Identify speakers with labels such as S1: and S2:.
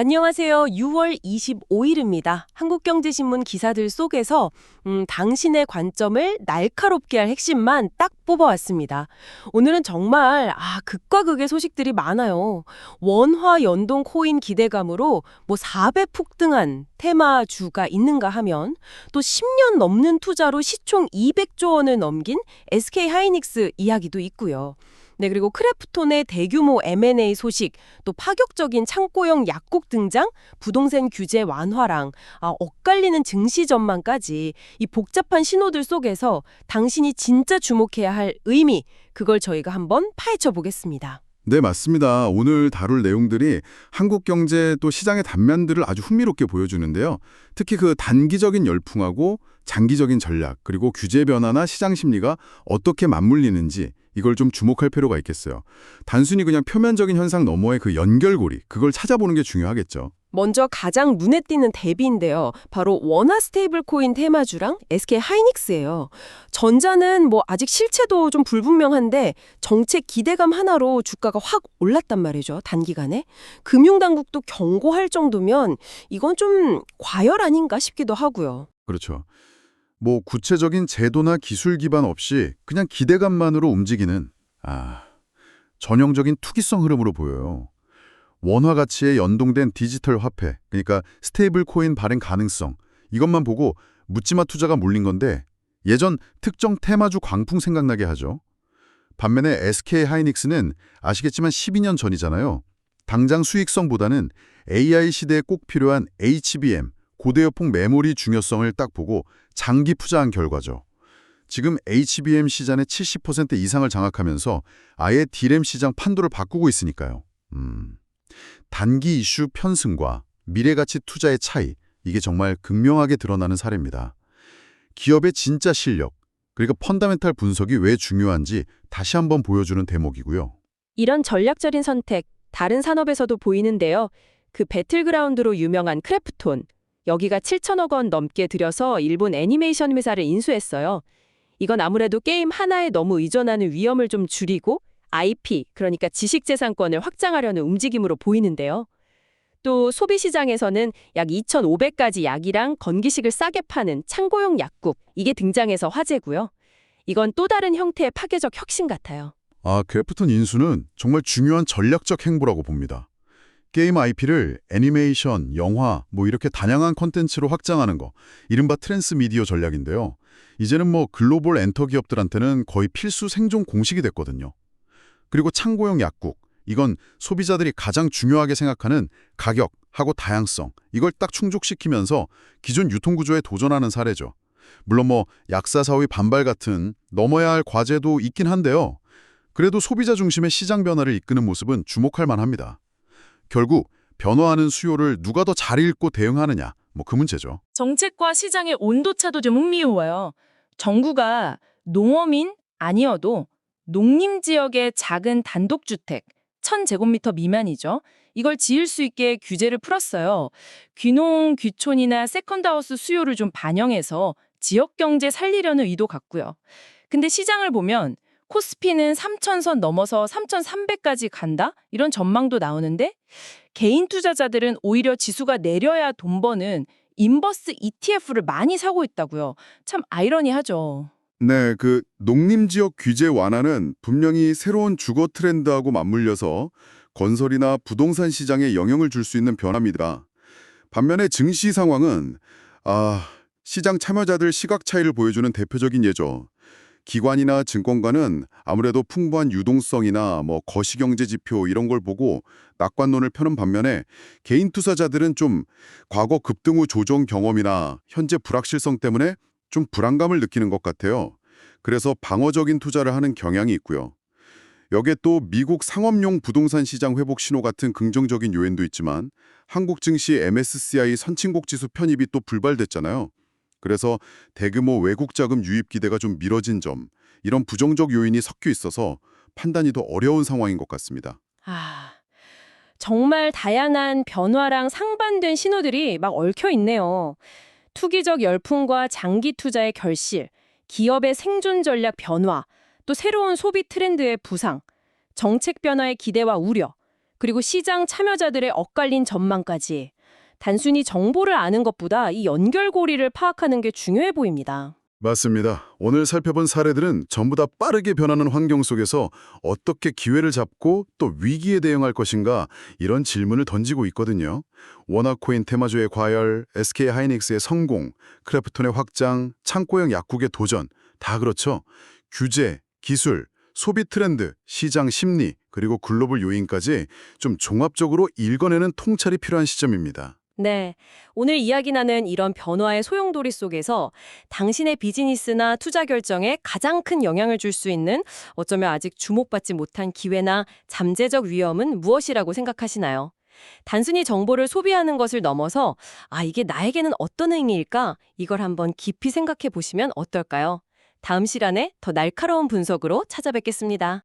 S1: 안녕하세요. 6월 25일입니다. 한국경제신문 기사들 속에서 음, 당신의 관점을 날카롭게 할 핵심만 딱 뽑아왔습니다. 오늘은 정말 아, 극과 극의 소식들이 많아요. 원화 연동 코인 기대감으로 뭐 4배 폭등한 테마주가 있는가 하면 또 10년 넘는 투자로 시총 200조 원을 넘긴 SK 하이닉스 이야기도 있고요. 네, 그리고 크래프톤의 대규모 M&A 소식, 또 파격적인 창고형 약국 등장, 부동산 규제 완화랑 아, 엇갈리는 증시 전망까지 이 복잡한 신호들 속에서 당신이 진짜 주목해야 할 의미, 그걸 저희가 한번 파헤쳐 보겠습니다.
S2: 네, 맞습니다. 오늘 다룰 내용들이 한국 경제 또 시장의 단면들을 아주 흥미롭게 보여주는데요. 특히 그 단기적인 열풍하고 장기적인 전략, 그리고 규제 변화나 시장 심리가 어떻게 맞물리는지 이걸 좀 주목할 필요가 있겠어요. 단순히 그냥 표면적인 현상 너머의 그 연결고리, 그걸 찾아보는 게 중요하겠죠.
S1: 먼저 가장 눈에 띄는 대비인데요. 바로 원화 스테이블 코인 테마주랑 SK 하이닉스예요. 전자는 뭐 아직 실체도 좀 불분명한데 정책 기대감 하나로 주가가 확 올랐단 말이죠. 단기간에. 금융당국도 경고할 정도면 이건 좀 과열 아닌가 싶기도 하고요.
S2: 그렇죠. 뭐 구체적인 제도나 기술 기반 없이 그냥 기대감만으로 움직이는 아, 전형적인 투기성 흐름으로 보여요. 원화 가치에 연동된 디지털 화폐, 그러니까 스테이블 코인 발행 가능성 이것만 보고 묻지마 투자가 몰린 건데 예전 특정 테마주 광풍 생각나게 하죠. 반면에 SK 하이닉스는 아시겠지만 12년 전이잖아요. 당장 수익성보다는 AI 시대에 꼭 필요한 HBM, 고대여폭 메모리 중요성을 딱 보고 장기 투자한 결과죠. 지금 HBM 시장의 70% 이상을 장악하면서 아예 D램 시장 판도를 바꾸고 있으니까요. 음, 단기 이슈 편승과 미래가치 투자의 차이, 이게 정말 극명하게 드러나는 사례입니다. 기업의 진짜 실력, 그리고 펀다멘탈 분석이 왜 중요한지 다시 한번 보여주는 대목이고요.
S1: 이런 전략적인 선택, 다른 산업에서도 보이는데요. 그 배틀그라운드로 유명한 크래프톤. 여기가 7천억 원 넘게 들여서 일본 애니메이션 회사를 인수했어요. 이건 아무래도 게임 하나에 너무 의존하는 위험을 좀 줄이고 IP, 그러니까 지식재산권을 확장하려는 움직임으로 보이는데요. 또 소비시장에서는 약 2,500가지 약이랑 건기식을 싸게 파는 창고용 약국, 이게 등장해서 화제고요. 이건 또 다른 형태의 파괴적 혁신 같아요.
S2: 아, 크래프톤 인수는 정말 중요한 전략적 행보라고 봅니다. 게임 IP를 애니메이션, 영화, 뭐 이렇게 다양한 콘텐츠로 확장하는 거, 이른바 트랜스미디어 전략인데요. 이제는 뭐 글로벌 엔터 기업들한테는 거의 필수 생존 공식이 됐거든요. 그리고 창고용 약국, 이건 소비자들이 가장 중요하게 생각하는 가격하고 다양성, 이걸 딱 충족시키면서 기존 유통구조에 도전하는 사례죠. 물론 뭐 약사사의 반발 같은 넘어야 할 과제도 있긴 한데요. 그래도 소비자 중심의 시장 변화를 이끄는 모습은 주목할 만합니다. 결국 변화하는 수요를 누가 더 잘 읽고 대응하느냐, 뭐 그 문제죠.
S3: 정책과 시장의 온도차도 좀 흥미로워요. 정부가 농어민 아니어도 농림 지역의 작은 단독주택 1000제곱미터 미만이죠. 이걸 지을 수 있게 규제를 풀었어요. 귀농, 귀촌이나 세컨드하우스 수요를 좀 반영해서 지역 경제 살리려는 의도 같고요. 근데 시장을 보면 코스피는 3,000선 넘어서 3,300까지 간다? 이런 전망도 나오는데 개인 투자자들은 오히려 지수가 내려야 돈 버는 인버스 ETF를 많이 사고 있다고요. 참 아이러니하죠.
S2: 네, 그 농림지역 규제 완화는 분명히 새로운 주거 트렌드하고 맞물려서 건설이나 부동산 시장에 영향을 줄 수 있는 변화입니다. 반면에 증시 상황은 아, 시장 참여자들 시각 차이를 보여주는 대표적인 예죠. 기관이나 증권가는 아무래도 풍부한 유동성이나 뭐 거시경제 지표 이런 걸 보고 낙관론을 펴는 반면에 개인 투자자들은 좀 과거 급등 후 조정 경험이나 현재 불확실성 때문에 좀 불안감을 느끼는 것 같아요. 그래서 방어적인 투자를 하는 경향이 있고요. 여기에 또 미국 상업용 부동산 시장 회복 신호 같은 긍정적인 요인도 있지만 한국 증시 MSCI 선진국 지수 편입이 또 불발됐잖아요. 그래서 대규모 외국 자금 유입 기대가 좀 미뤄진 점, 이런 부정적 요인이 섞여 있어서 판단이 더 어려운 상황인 것 같습니다.
S1: 아, 정말 다양한 변화랑 상반된 신호들이 막 얽혀 있네요. 투기적 열풍과 장기 투자의 결실, 기업의 생존 전략 변화, 또 새로운 소비 트렌드의 부상, 정책 변화의 기대와 우려, 그리고 시장 참여자들의 엇갈린 전망까지. 단순히 정보를 아는 것보다 이 연결고리를 파악하는 게 중요해 보입니다.
S2: 맞습니다. 오늘 살펴본 사례들은 전부 다 빠르게 변하는 환경 속에서 어떻게 기회를 잡고 또 위기에 대응할 것인가 이런 질문을 던지고 있거든요. 워낙코인 테마주의 과열, SK 하이닉스의 성공, 크래프톤의 확장, 창고형 약국의 도전 다 그렇죠. 규제, 기술, 소비 트렌드, 시장 심리, 그리고 글로벌 요인까지 좀 종합적으로 읽어내는 통찰이 필요한 시점입니다.
S1: 네. 오늘 이야기 나는 이런 변화의 소용돌이 속에서 당신의 비즈니스나 투자 결정에 가장 큰 영향을 줄 수 있는 어쩌면 아직 주목받지 못한 기회나 잠재적 위험은 무엇이라고 생각하시나요? 단순히 정보를 소비하는 것을 넘어서 아, 이게 나에게는 어떤 의미일까? 이걸 한번 깊이 생각해 보시면 어떨까요? 다음 시간에 더 날카로운 분석으로 찾아뵙겠습니다.